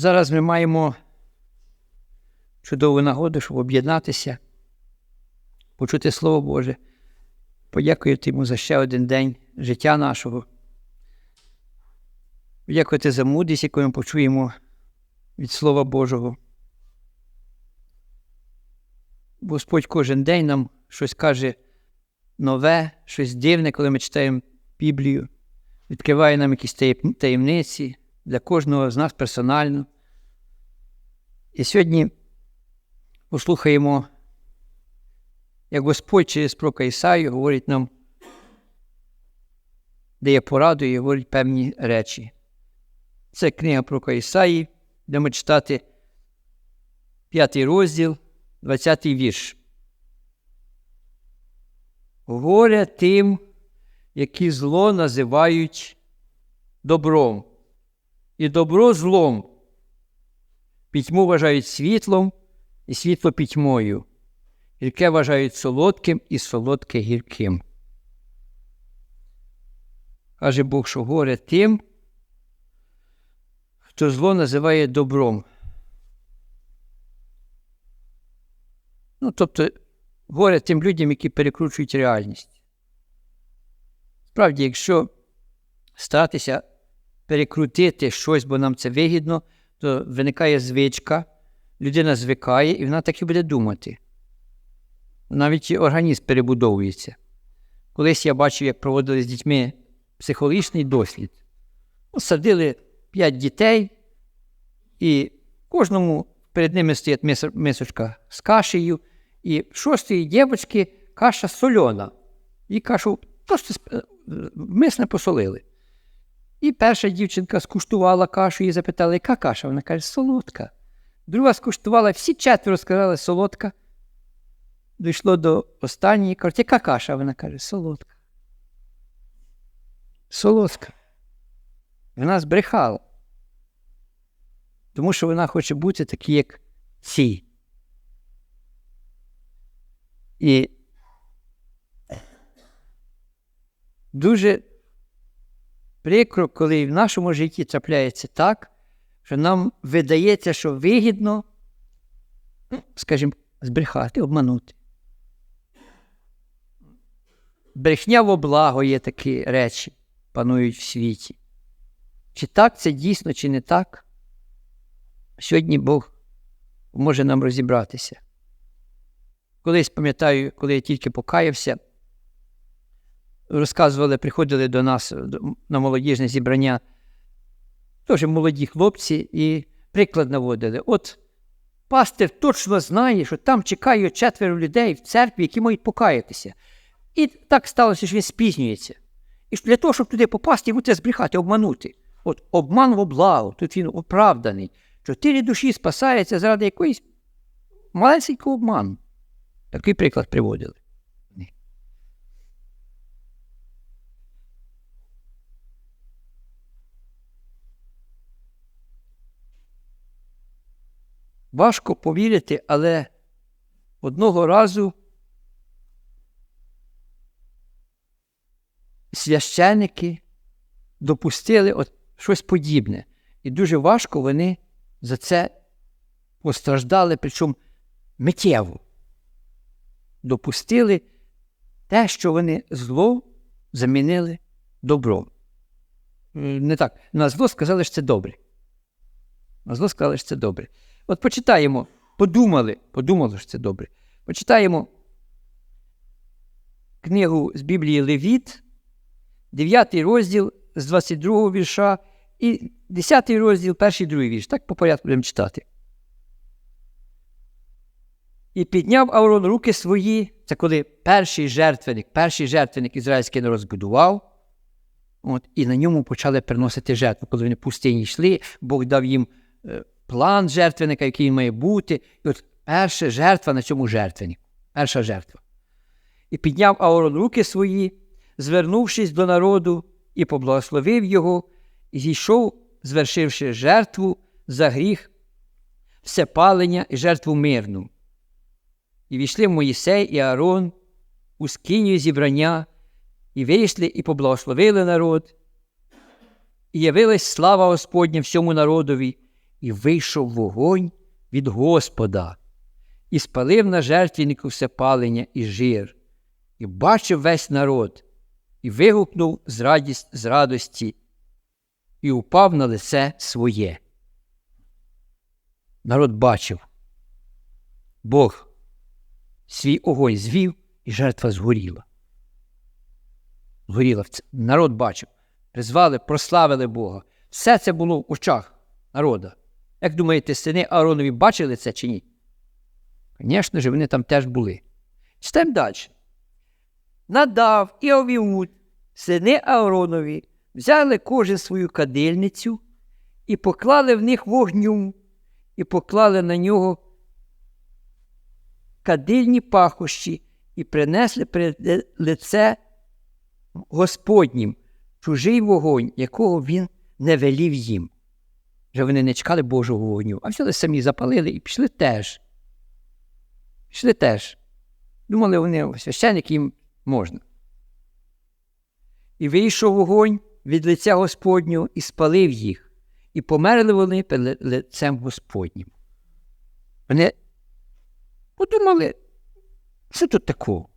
Зараз ми маємо чудову нагоду, щоб об'єднатися, почути Слово Боже, подякувати йому за ще один день життя нашого. Подякувати за мудрість, яку ми почуємо від Слова Божого. Господь кожен день нам щось каже нове, щось дивне, коли ми читаємо Біблію, відкриває нам якісь таємниці для кожного з нас персонально. І сьогодні послухаємо, як Господь через пророка Ісаю говорить нам, дає пораду і говорить певні речі. Це книга пророка Ісаї, будемо читати п'ятий розділ, 20 вірш. Горе тим, які зло називають добром, і добро злом. Пітьму вважають світлом і світло пітьмою, гірке вважають солодким і солодке гірким. Каже Бог, що горе тим, хто зло називає добром. Ну, тобто, горе тим людям, які перекручують реальність. Справді, якщо старатися перекрутити щось, бо нам це вигідно, то виникає звичка, людина звикає, і вона так і буде думати. Навіть організм перебудовується. Колись я бачив, як проводили з дітьми психологічний дослід. Садили п'ять дітей, і кожному перед ними стоїть мисочка з кашею, і в шостої дівчинки каша сольона. І кашу просто мисне посолили. І перша дівчинка скуштувала кашу і запитала, яка каша? Вона каже, солодка. Друга скуштувала, всі четверо сказали, солодка. Дійшло до останньої, кажуть, яка каша? Вона каже, солодка. Солодка. Вона збрехала. Тому що вона хоче бути такі, як ці. І дуже прикро, коли в нашому житті трапляється так, що нам видається, що вигідно, ну, скажімо, збрехати, обманути. Брехня в облаго є такі речі, панують в світі. Чи так це дійсно, чи не так? Сьогодні Бог може нам розібратися. Колись пам'ятаю, коли я тільки покаявся, розказували, приходили до нас на молодіжне зібрання, теж молоді хлопці, і приклад наводили. От пастир точно знає, що там чекають четверо людей в церкві, які мають покаятися. І так сталося, що він спізнюється. І для того, щоб туди попасти, йому треба збрехати, обманути. От обман в облагу, тут він оправданий. Чотири душі спасаються заради якоїсь маленького обману. Такий приклад приводили. Важко повірити, але одного разу священики допустили от щось подібне. І дуже важко вони за це постраждали, причому миттєво. Допустили те, що вони зло замінили добром. Не так. На зло сказали, що це добре. На зло сказали, що це добре. От почитаємо, подумали, подумали, що це добре. Почитаємо книгу з Біблії Левіт, 9 розділ з 22 вірша і 10 розділ, перший другий вірш. Так по порядку будемо читати. І підняв Аврон руки свої, це коли перший жертвенник, перший жертвенник ізраїльський народ збудував, от, і на ньому почали приносити жертву. Коли вони в пустині йшли, Бог дав їм е, план жертвенника, який має бути. І от перша жертва на цьому жертвеннику. Перша жертва. І підняв Аорон руки свої, звернувшись до народу, і поблагословив його, і зійшов, звершивши жертву за гріх, всепалення і жертву мирну. І війшли Моїсей і Аарон у скинію зібрання, і вийшли, і поблагословили народ, і явилась слава Господня всьому народові, і вийшов вогонь від Господа, і спалив на жертвеннику все палення і жир, і бачив весь народ, і вигукнув з, радість, з радості, і упав на лице своє. Народ бачив. Бог свій огонь звів, і жертва згоріла. Згоріла. Народ бачив. Призвали, прославили Бога. Все це було в очах народа. Як думаєте, сини Ааронові бачили це чи ні? Звісно ж, вони там теж були. Читаємо далі. Надав і Овіуд, сини Ааронові, взяли кожен свою кадильницю і поклали в них вогню, і поклали на нього кадильні пахощі і принесли перед лице Господнім чужий вогонь, якого він не велів їм. Вже вони не чекали Божого вогню, а взяли самі запалили і пішли теж. Пішли теж. Думали, вони священник їм можна. І вийшов вогонь від лиця Господнього і спалив їх, і померли вони перед лицем Господнім. Вони подумали, що тут такого?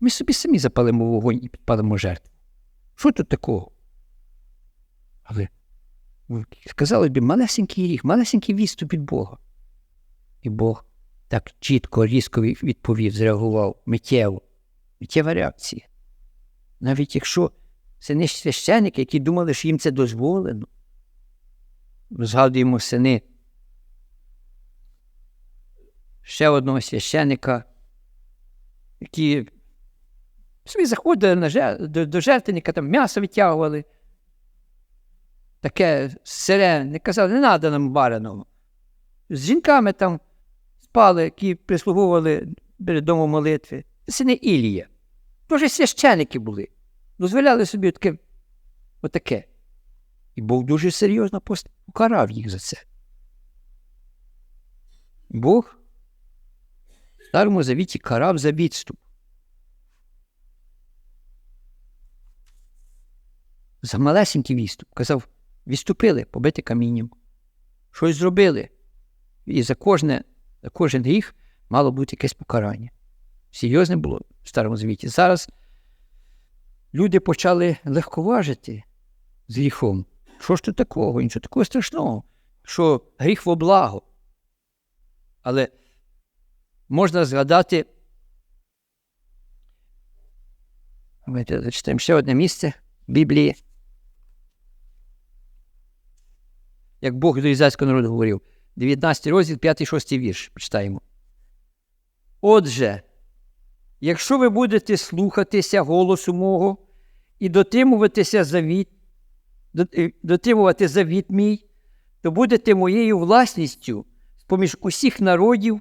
Ми собі самі запалимо вогонь і підпалимо жертву. Що тут такого? Але сказали б, малесенький ріг, малесенький відступ від Бога. І Бог так чітко, різко відповів, зреагував миттєво. Миттєва реакція. Навіть якщо це не священники, які думали, що їм це дозволено. Згадуємо сини ще одного священика, які собі заходили на жер... до, жертвенника, там м'ясо відтягували. Таке сире, не казали, не треба нам бараного. З жінками там спали, які прислуговували перед домом молитви. Це сини Ілія. Тоже священики були. Дозволяли собі таке, отаке. І Бог дуже серйозно покарав їх за це. Бог в Старому Завіті карав за відступ. За малесенький відступ. Казав, відступили, побити камінням. Щось зробили. І за кожне, за кожен гріх мало бути якесь покарання. Серйозне було в Старому Завіті. Зараз люди почали легковажити з гріхом. Що ж тут такого? Нічого такого страшного, що гріх во благо. Але можна згадати, давайте зачитаємо ще одне місце в Біблії. Як Бог до ізраїльського народу говорив, 19 розділ, 5-6 вірш. Почитаємо. Отже, якщо ви будете слухатися голосу мого і дотримуватися завіт, дотримувати завіт мій, то будете моєю власністю з-поміж усіх народів,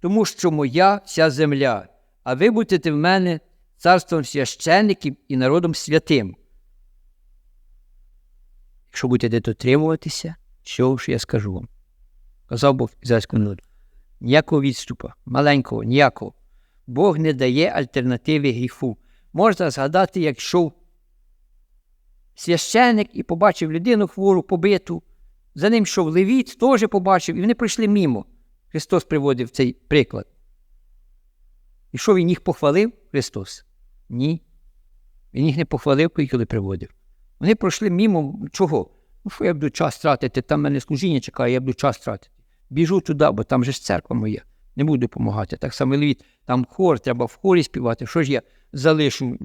тому що моя вся земля, а ви будете в мене царством священників і народом святим. Якщо будете дотримуватися, що ж я скажу вам? Казав Бог ізраїльському народу. Ніякого відступу, маленького, ніякого. Бог не дає альтернативи гріху. Можна згадати, як йшов священик і побачив людину хвору, побиту. За ним йшов Левіт, теж побачив, і вони пройшли мімо. Христос приводив цей приклад. І що він їх похвалив, Христос? Ні. Він їх не похвалив, коли приводив. Вони пройшли мімо чого? Ну, що я буду час тратити, там мене служіння чекає, я буду час тратити. Біжу туди, бо там же ж церква моя. Не буду допомагати. Так само Левіт, там хор, треба в хорі співати. Що ж я залишу?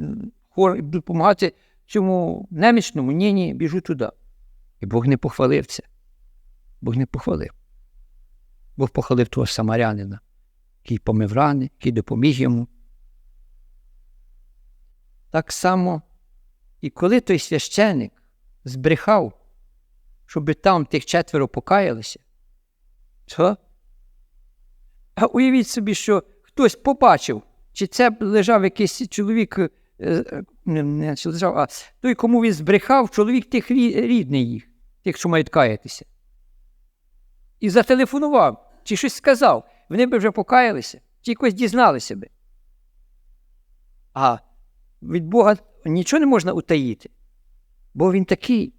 Хор і буду допомагати цьому немічному? Ні, ні, біжу туди. І Бог не похвалив це. Бог не похвалив. Бог похвалив того самарянина, який помив рани, який допоміг йому. Так само, і коли той священик збрехав, щоб там тих четверо покаялися, що? А уявіть собі, що хтось побачив, чи це лежав якийсь чоловік, не чи лежав, а той, кому він збрехав, чоловік тих рідний їх, тих, що мають каятися. І зателефонував, чи щось сказав, вони б вже покаялися, чи якось дізналися би. А від Бога нічого не можна утаїти, бо він такий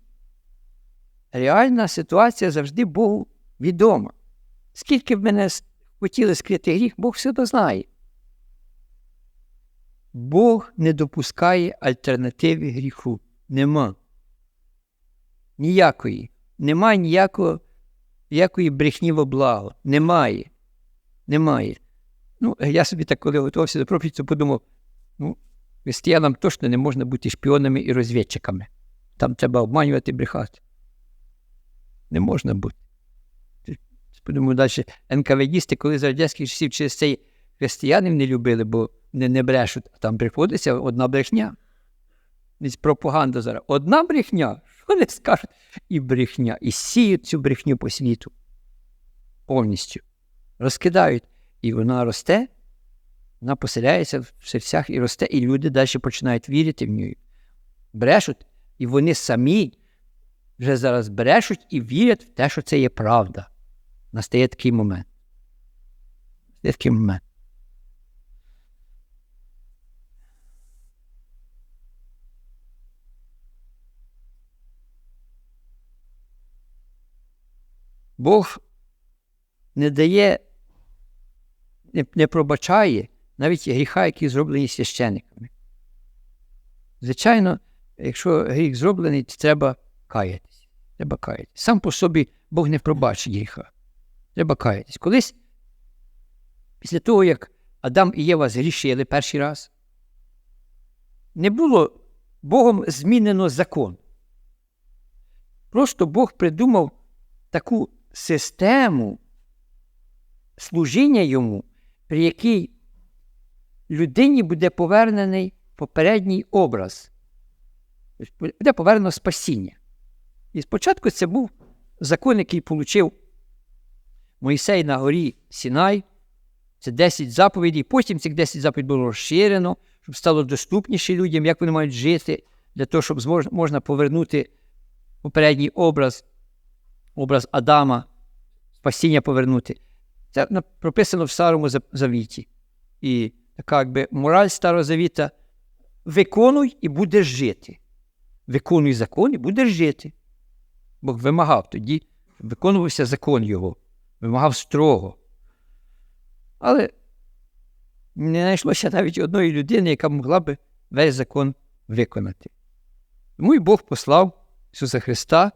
реальна ситуація завжди Богу відома. Скільки б мене хотіли скрити гріх, Бог все знає. Бог не допускає альтернативи гріху. Нема. Ніякої. Немає ніякого, ніякої брехні во благо. Немає. Немає. Ну, я собі так, коли готувався до проповіді, подумав, ну, християнам точно не можна бути шпіонами і розвідчиками. Там треба обманювати брехати. Не можна бути. Подумаю далі, НКВДісти, коли за радянських часів через цей християнів не любили, бо не, не брешуть, а там приходиться одна брехня. Від пропаганда зараз. Одна брехня, що не скажуть? І брехня. І сіють цю брехню по світу. Повністю. Розкидають. І вона росте, вона поселяється в серцях і росте, і люди далі починають вірити в неї. Брешуть, і вони самі вже зараз брешуть і вірять в те, що це є правда. Настає такий момент. Настає такий момент. Бог не дає, не, не пробачає навіть гріха, які зроблені священниками. Звичайно, якщо гріх зроблений, то треба каятись. Треба каятись. Сам по собі Бог не пробачить гріха. Треба каятись. Колись, після того, як Адам і Єва згрішили перший раз, не було Богом змінено закон. Просто Бог придумав таку систему служіння йому, при якій людині буде повернений попередній образ, буде повернено спасіння. І спочатку це був закон, який отримав Моїсей на горі Сінай. Це 10 заповідей. Потім цих 10 заповідей було розширено, щоб стало доступніше людям, як вони мають жити, для того, щоб можна повернути попередній образ, образ Адама, спасіння повернути. Це прописано в Старому Завіті. І така якби мораль Старого Завіта виконуй і будеш жити. Виконуй закон і будеш жити. Бог вимагав тоді, виконувався закон його, вимагав строго. Але не знайшлося навіть одної людини, яка могла би весь закон виконати. Тому і Бог послав Ісуса Христа,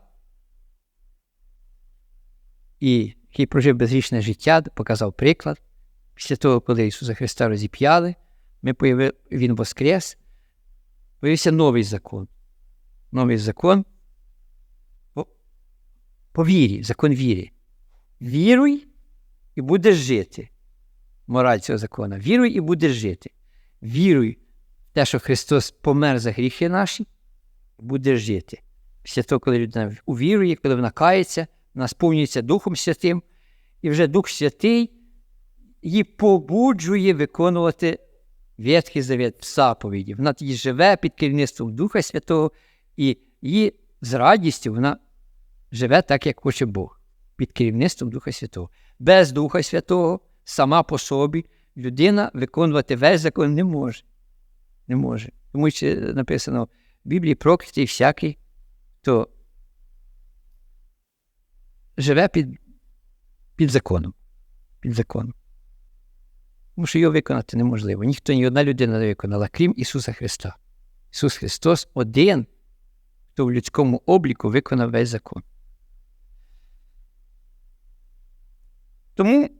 і який прожив безрічне життя, показав приклад. Після того, коли Ісуса Христа розіп'яли, ми появи... Він воскрес, появився новий закон. Новий закон по, по вірі, закон віри. Віруй і будеш жити. Мораль цього закону. Віруй і будеш жити. Віруй в те, що Христос помер за гріхи наші, і будеш жити. Після того, коли людина увірує, коли вона кається, вона сповнюється Духом Святим, і вже Дух Святий її побуджує виконувати Ветхий Завет в заповіді. Вона тоді живе під керівництвом Духа Святого, і її з радістю вона живе так, як хоче Бог, під керівництвом Духа Святого. Без Духа Святого, сама по собі, людина виконувати весь закон не може. Не може. Тому що написано в Біблії проклятий всякий, хто живе під під законом. Під законом. Тому що його виконати неможливо. Ніхто ні одна людина не виконала, крім Ісуса Христа. Ісус Христос один, хто в людському обліку виконав весь закон. Тому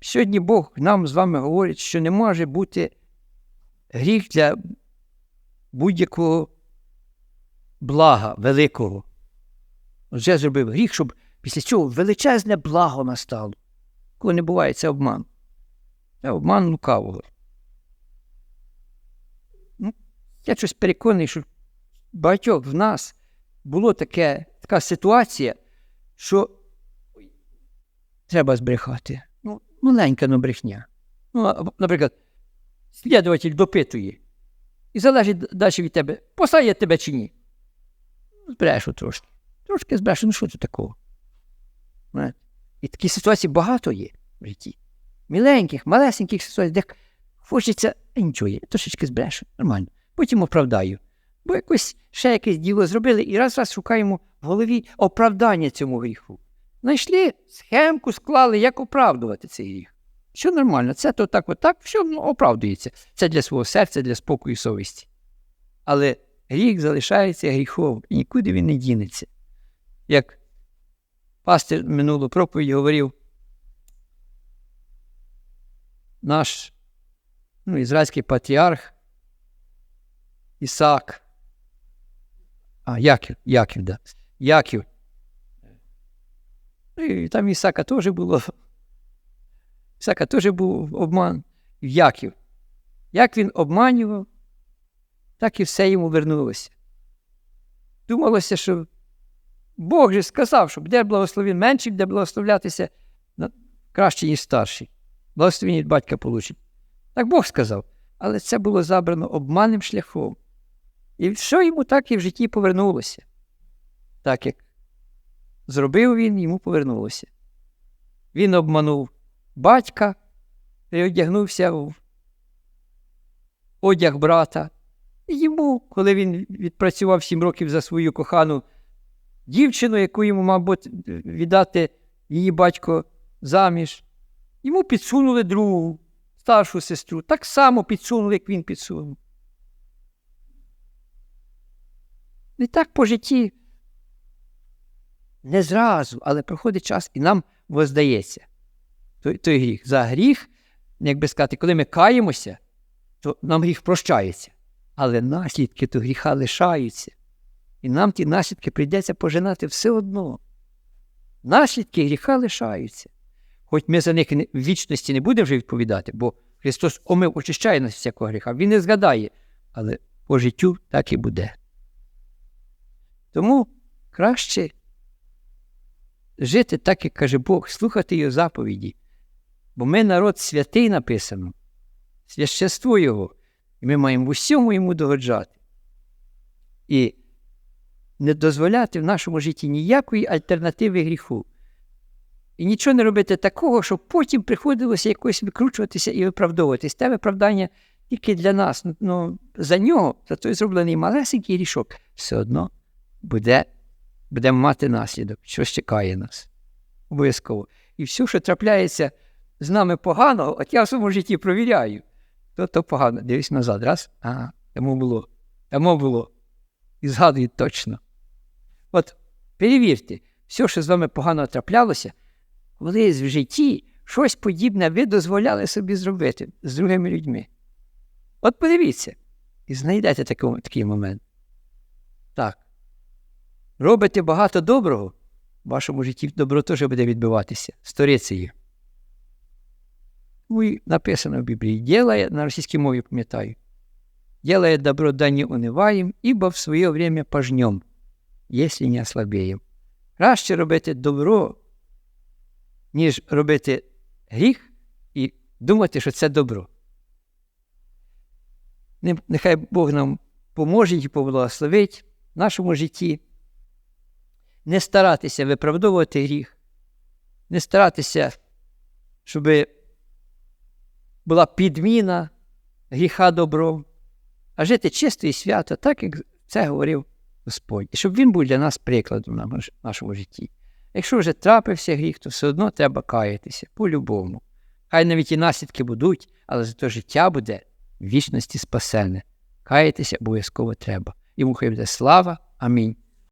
сьогодні Бог нам з вами говорить, що не може бути гріх для будь-якого блага великого. Вже зробив гріх, щоб після цього величезне благо настало. Коли не буває, це обман. Це обман лукавого. Ну, Я щось переконаний, що багатьох в нас було таке, така ситуація, що треба збрехати. Ну, маленька ну, брехня. Ну, Наприклад, слідуватель допитує. І залежить далі від тебе, посадять тебе чи ні. Збрешу трошки. Трошки збрешу, ну що це такого? І такі ситуації багато є в житті. міленьких, малесеньких ситуацій, де хочеться «Е, нічого, я трошечки збрешу, нормально. Потім оправдаю. Бо якось ще якесь діло зробили і раз раз шукаємо в голові оправдання цьому гріху. Знайшли схемку, склали, як оправдувати цей гріх. Що нормально, це то так, отак, все ну, оправдується. Це для свого серця, для спокою і совісті. Але гріх залишається гріхом, і нікуди він не дінеться. Як пастир минулу проповідь говорив, наш ну, ізраїльський патріарх Ісаак. А, Яків, Яків, да. Яків. Ну, І там Ісака теж було. Ісака теж був обман. Яків. Як він обманював, так і все йому вернулося. Думалося, що Бог же сказав, що буде благословен менший, буде благословлятися краще, ніж старший. Благословення від батька получить. Так Бог сказав. Але це було забрано обманним шляхом. І все йому так і в житті повернулося. Так як зробив він, йому повернулося. Він обманув батька, переодягнувся в одяг брата. Йому, коли він відпрацював сім років за свою кохану дівчину, яку йому, мабуть, віддати її батько заміж, йому підсунули другу, старшу сестру. Так само підсунули, як він підсунув. І так по житті не зразу, але проходить час і нам воздається той, той гріх. За гріх, як би сказати, коли ми каємося, то нам гріх прощається. Але наслідки до гріха лишаються. І нам ті наслідки прийдеться пожинати все одно. Наслідки гріха лишаються. Хоч ми за них в вічності не будемо вже відповідати, бо Христос омив очищає нас всякого гріха, Він не згадає, але по життю так і буде. Тому краще жити так, як каже Бог, слухати його заповіді. Бо ми народ святий написано, священство Його, і ми маємо в усьому йому догоджати. І не дозволяти в нашому житті ніякої альтернативи гріху. І нічого не робити такого, щоб потім приходилося якось викручуватися і виправдовуватись. Те виправдання тільки для нас. Ну, За нього, за той зроблений малесенький рішок, все одно буде, будемо мати наслідок, що чекає нас. Обов'язково. І все, що трапляється з нами погано, от я в своєму житті провіряю, то то погано. Дивись назад, раз, ага, тому було, тому було. І згадую точно. От перевірте, все, що з вами погано траплялося, колись в житті щось подібне ви дозволяли собі зробити з другими людьми. От подивіться, і знайдете такий, такий момент. Так. Робите багато доброго, в вашому житті добро теж буде відбиватися сторицею. Ну написано в Біблії, «Делая», на російській мові пам'ятаю, «Делая добро, да не унываем, ибо в своє время пожнем, якщо не ослабеем». Краще робити добро, ніж робити гріх і думати, що це добро. Нехай Бог нам поможе і поблагословить в нашому житті. Не старатися виправдовувати гріх, не старатися, щоб була підміна гріха добром, а жити чисто і свято, так як це говорив Господь. І щоб він був для нас прикладом в нашому житті. Якщо вже трапився гріх, то все одно треба каятися по-любому. Хай навіть і наслідки будуть, але зато життя буде в вічності спасене. Каятися обов'язково треба. Йому хай буде слава. Амінь.